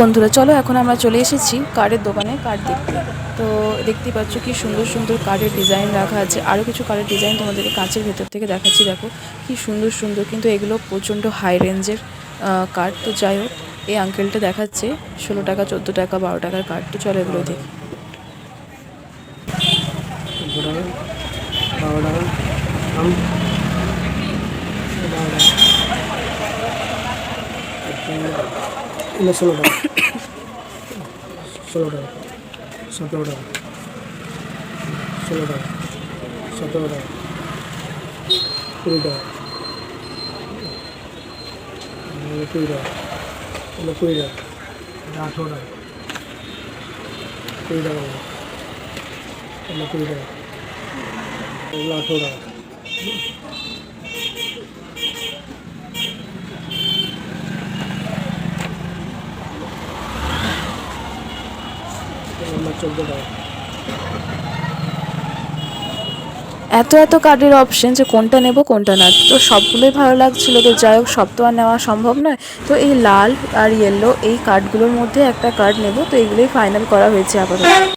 বন্ধুরা, চলো এখন আমরা চলে এসেছি কার্ডের দোকানে কার্ড দেখতে। তো দেখতেই পাচ্ছ কি সুন্দর সুন্দর কার্ডের ডিজাইন রাখা আছে। আরও কিছু কার্ডের ডিজাইন তোমাদেরকে কাঁচের ভেতর থেকে দেখাচ্ছি, দেখো। কি সুন্দর সুন্দর, কিন্তু এগুলো প্রচণ্ড হাই রেঞ্জের কার্ড তো যাই হোক, এই আঙ্কেলটা দেখাচ্ছে, ষোলো টাকা, চোদ্দ টাকা, বারো টাকার কার্ড তো চলো এগুলো দেখি। বারো টাকা আম বারো টাকা এটা ষোলো টাকা ষোলো টাকা সতেরো টাকা ষোলো টাকা সতেরো টাকা কুড়ি টাকা এগুলো কুড়ি টাকা এগুলো কুড়ি টাকা এটা আঠেরো টাকা কুড়ি টাকা এগুলো। এগুলো কুড়ি টাকা এগুলো আঠেরো টাকা এত এত কার্ডের অপশন যে কোনটা নেব, কোনটা না। তো সবগুলোই ভালো লাগছিল তো যাই হোক, সব তো আর নেওয়া সম্ভব নয়। তো এই লাল আর ইয়েলো এই কার্ডগুলোর মধ্যে একটা কার্ড নেব, তো এগুলোই ফাইনাল করা হয়েছে আপাতত।